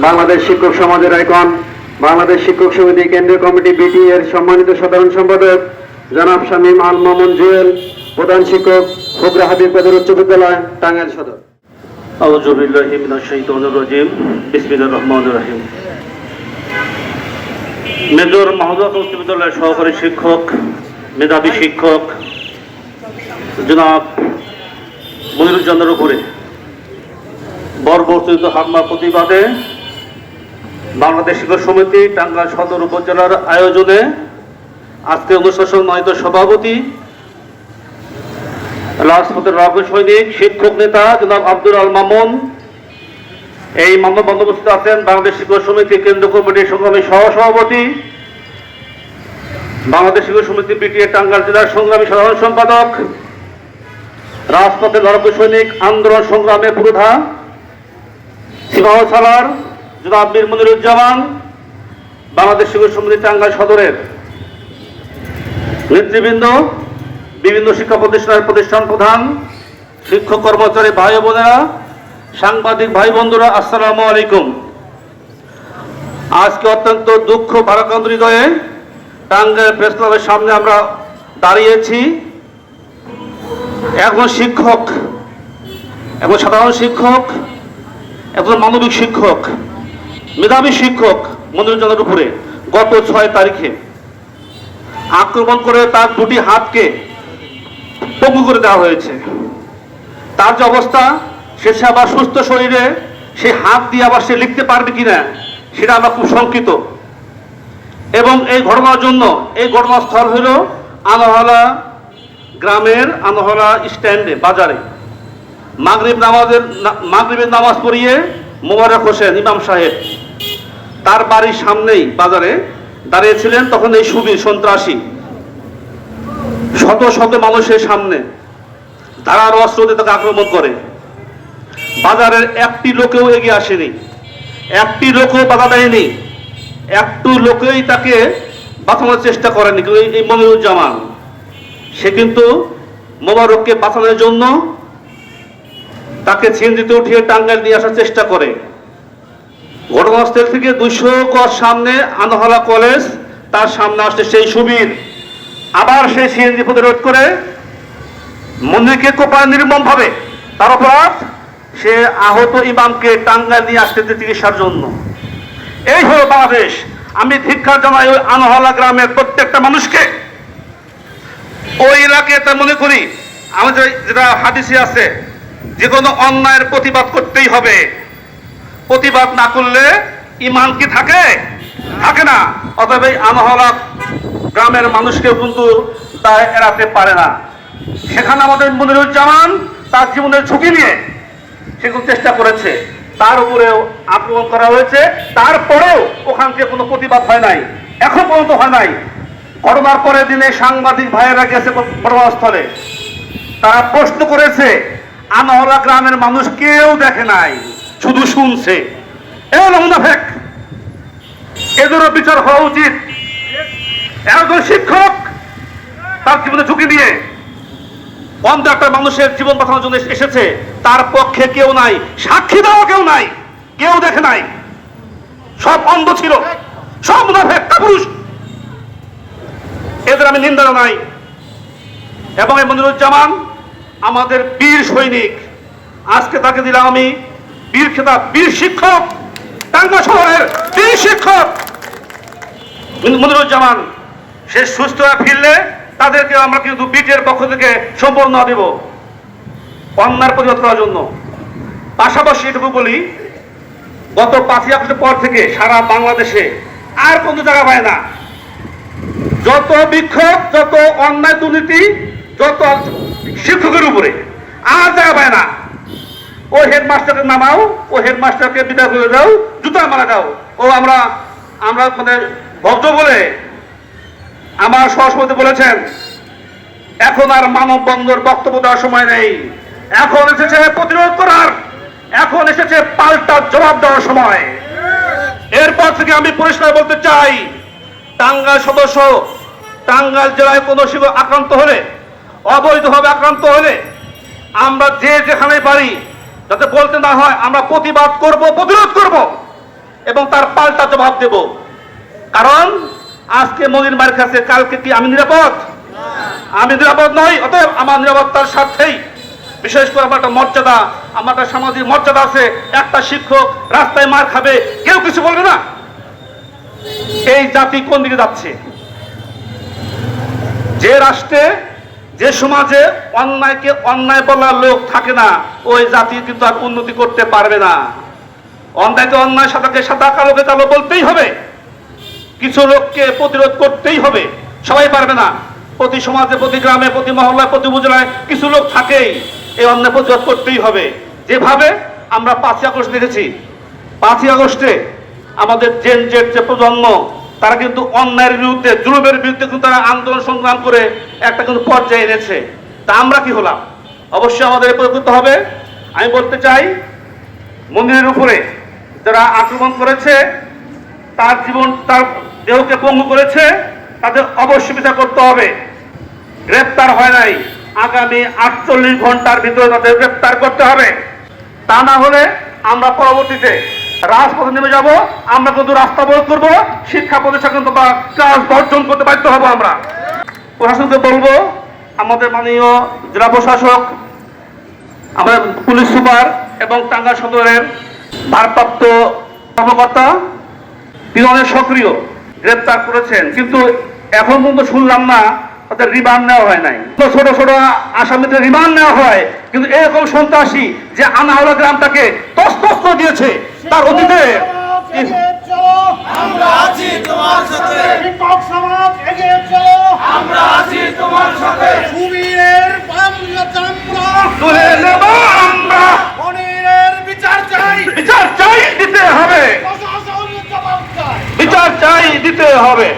বাংলাদেশ শিক্ষক সমাজের আইকন, বাংলাদেশ শিক্ষক সমিতি কেন্দ্রীয় কমিটি বিটি এর সম্মানিত সাধারণ সম্পাদক, জনাব শামীম আল মামুন জুয়েল, প্রধান শিক্ষক ফোকরা হাবিব কাদের উচ্চ বিদ্যালয়, টাঙ্গাইল সদর। মেজর মাহমুদুল্লাহ উচ্চ বিদ্যালয়ের সহকারী শিক্ষক, মেধাবী শিক্ষক, জনাব মনিরুজ্জানের উপরে বর্বর্তিত হামলা প্রতিবাদে বাংলাদেশ শিক্ষক সমিতি টাঙ্গাইল সদর উপজেলার আয়োজনে আজকে অনুশাসন নয়ত সভাপতি রাজপথের রাঘব সৈনিক, শিক্ষক নেতা জনাব আব্দুল আল মামুন, এই মানব বন্দোবস্ত আছেন বাংলাদেশ শিক্ষক সমিতি কেন্দ্র কমিটির সংগ্রামী সহসভাপতি, বাংলাদেশ শিক্ষক সমিতি বিটিএ টাঙ্গাইল জেলার সংগ্রামী সাধারণ সম্পাদক, রাজপথের রাঘব সৈনিক, আন্দোলন সংগ্রামে পুরোধা সিমাহ সালার জনাব বীর মনিরুজ্জামান, বাংলাদেশ শিক্ষক সমিতি টাঙ্গাইল সদরের নেতৃবৃন্দ, বিভিন্ন শিক্ষা প্রতিষ্ঠানের প্রতিষ্ঠান প্রধান, শিক্ষক কর্মচারী ভাই বোনেরা, সাংবাদিক ভাই বন্ধুরা, আসসালামু আলাইকুম। আজকে অত্যন্ত দুঃখ ভারাক্রান্ত হৃদয়ে টাঙ্গাইল প্রেস ক্লাবের সামনে আমরা দাঁড়িয়েছি। একজন শিক্ষক, একজন সাধারণ শিক্ষক, একজন মানবিক শিক্ষক মেধাবী শিক্ষক মনিরুজ্জানের উপরে গত ছয় তারিখে আক্রমণ করে তার দুটি হাতকে পঙ্গু করে দেওয়া হয়েছে। তার যে অবস্থা, সে আবার সুস্থ শরীরে সে হাত দিয়ে আবার সে লিখতে পারবে কিনা, সেটা আমরা খুব শঙ্কিত। এবং এই ঘটনার জন্য, এই ঘটনাস্থল হল আনোহলা গ্রামের আনোহলা স্ট্যান্ডে বাজারে। মাগরিব নামাজের মাগরিবের নামাজ পড়িয়ে মোবারক হোসেন ইমাম সাহেব তার বাড়ির সামনেই বাজারে দাঁড়িয়েছিলেন তখন এই সুবীর সন্ত্রাসী। শত শত মানুষের সামনে ধারার অস্ত্র দিয়ে তাকে আক্রমণ করে। বাজারের একটি লোকেও এগিয়ে আসেনি। একটি লোকও বাধা দেয়নি। একটু লোকেই তাকে বাঁচানোর চেষ্টা করেনি, কিন্তু এই- মনিরুজ্জামান, সে কিন্তু মোবারককে বাঁচানোর জন্য তাকে ছিনজিতে উঠিয়ে টাঙ্গাইল নিয়ে আসার চেষ্টা করে। ঘটনাস্থল থেকে দুশো কর সামনে আনহলা কলেজ, তার সামনে আসছে সেই সুবীর। আবার সেই সিএনজি প্রতিরোধ করে মন্দিরকে কোপায় নির্মম ভাবে তার অপরাধ, সে আহত ইমামকে টাঙ্গাইল নিয়ে আসতে চিকিৎসার জন্য। এই হলো বাংলাদেশ। আমি ধিক্ষার জানাই ওই আনহলা গ্রামের প্রত্যেকটা মানুষকে ওই এলাকায় তা মনে করি। আমাদের যেটা হাদিসে আছে, যে কোনো অন্যায়ের প্রতিবাদ করতেই হবে। প্রতিবাদ না করলে ইমান কি থাকে? থাকে না। অতএব এই আনহলা গ্রামের মানুষকে কিন্তু তা এড়াতে পারে না। সেখানে আমাদের মনিরুজ্জামান তার জীবনের ঝুঁকি নিয়ে সেগুলো চেষ্টা করেছে। তার উপরেও আক্রমণ করা হয়েছে। তারপরেও ওখান থেকে কোনো প্রতিবাদ হয় নাই। এখন পর্যন্ত হয় নাই। ঘটনার পরের দিনে সাংবাদিক ভাইয়েরা গেছে ঘটনাস্থলে। তারা প্রশ্ন করেছে আনহলা গ্রামের মানুষ কেউ দেখে নাই। শুধু শুনছে। এদেরও বিচার হওয়া উচিত। একজন শিক্ষক তার জীবনে ঝুঁকি নিয়ে অন্ধ একটা মানুষের জীবন বাঁচানোর জন্য এসেছে। তার পক্ষে কেউ নাই, সাক্ষী দেওয়া কেউ নাই, কেউ দেখে নাই। সব অন্ধ ছিল, সব মুনাফেক কাপুরুষ এদের আমি নিন্দা নাই এবং মনিরুজ্জামান আমাদের বীর সৈনিক। আজকে তাকে দিলাম আমি বীর খেতাব বীর শিক্ষক, টাঙ্গা শহরের বীর শিক্ষক। মনিরুজ্জামান, সে সুস্থ হয়ে ফিরলে তাদেরকে আমরা কিন্তু বিটের পক্ষ থেকে সম্পূর্ণ দেব অন্যার প্রতিবাদ করার জন্য। পাশাপাশি এটুকু বলি, গত পাঁচই আগস্টের পর থেকে সারা বাংলাদেশে আর কোনো জায়গা পায় না। যত বিক্ষোভ, যত অন্যায় দুর্নীতি, যত শিক্ষকের উপরে আর জায়গা পায় না। ও হেডমাস্টারকে নামাও, ও হেডমাস্টারকে বিদায় করে দাও, জুতা মারা দাও। ও আমরা আমরা মানে ভক্ত বলে আমার সহসভাপতি বলেছেন, এখন আর মানববন্ধর বক্তব্য দেওয়ার সময় নেই। এখন এসেছে প্রতিরোধ করার, এখন এসেছে পাল্টা জবাব দেওয়ার সময়। এরপর থেকে আমি পরিষ্কার বলতে চাই, টাঙ্গাইল সদস্য, টাঙ্গাইল জেলায় কোনো শিক্ষক আক্রান্ত হলে, অবৈধভাবে আক্রান্ত হলে, আমরা যে যেখানে পারি যাতে বলতে না হয় আমরা প্রতিবাদ করব, প্রতিরোধ করব এবং তার পাল্টা জবাব দেব। কারণ আজকে মনির মার কাছে কালকে কি আমি নিরাপদ? আমি নিরাপদ নই, অতএব আমার নিরাপত্তার স্বার্থেই, বিশেষ করে আমার একটা মর্যাদা, আমার একটা সামাজিক মর্যাদা আছে, একটা শিক্ষক রাস্তায় মার খাবে, কেউ কিছু বলবে না। এই জাতি কোন দিকে যাচ্ছে? যে রাষ্ট্রে যে সমাজে অন্যায়কে অন্যায় বলার লোক থাকে না, ওই জাতি কিন্তু আর উন্নতি করতে পারবে না। অন্যায়কে অন্যায় সাদাকে সাদা কালোকে কালো বলতেই হবে। কিছু লোককে প্রতিরোধ করতেই হবে, সবাই পারবে না। প্রতি সমাজে, প্রতি গ্রামে, প্রতি মহল্লায়, প্রতি উপজেলায় কিছু লোক থাকেই, এই অন্যায় প্রতিরোধ করতেই হবে। যেভাবে আমরা পাঁচই আগস্ট দেখেছি, পাঁচই আগস্টে আমাদের জেন জেড যে প্রজন্ম তারা কিন্তু অন্যায়ের বিরুদ্ধে, জুলুমের বিরুদ্ধে কিন্তু তারা আন্দোলন সংগ্রাম করে একটা কিন্তু পর্যায়ে এনেছে। তা আমরা কি হলাম? অবশ্যই আমাদের করতে হবে। আমি বলতে চাই, মন্দিরের উপরে যারা আক্রমণ করেছে, তার জীবন, তার দেহকে পঙ্গু করেছে, তাদের অবশ্যই বিচার করতে হবে। গ্রেপ্তার হয় নাই। আগামী আটচল্লিশ ঘণ্টার ভিতরে তাদের গ্রেপ্তার করতে হবে। তা না হলে আমরা পরবর্তীতে রাজপথে নেমে যাব, আমরা কিন্তু রাস্তা অবরোধ করব, শিক্ষা প্রতিষ্ঠান কিন্তু কাজ বর্জন করতে বাধ্য হব আমরা। প্রশাসনকে বলব, আমাদের মাননীয় জেলা প্রশাসক, আমাদের পুলিশ সুপার এবং টাঙ্গা সদরের ভারপ্রাপ্ত কর্মকর্তা তিনি অনেক সক্রিয় গ্রেপ্তার করেছেন, কিন্তু এখন পর্যন্ত শুনলাম না, তাদের রিমান্ড নেওয়া হয় নাই। তো ছোট ছোট আসামিদের রিমান্ড নেওয়া হয়, কিন্তু এরকম সন্ত্রাসী যে আনাহলা গ্রামটাকে তস্তস্ত দিয়েছে তার অতীতে আমরা আছি তোমার সাথে। শিক্ষক সমাজ এগিয়ে চলো। আমরা আছি তোমার সাথে। সুবীরের বাংলা চামড়া। তুলে নেব আমরা। বিচার চাই। বিচার চাই দিতে হবে। বিচার চাই দিতে হবে।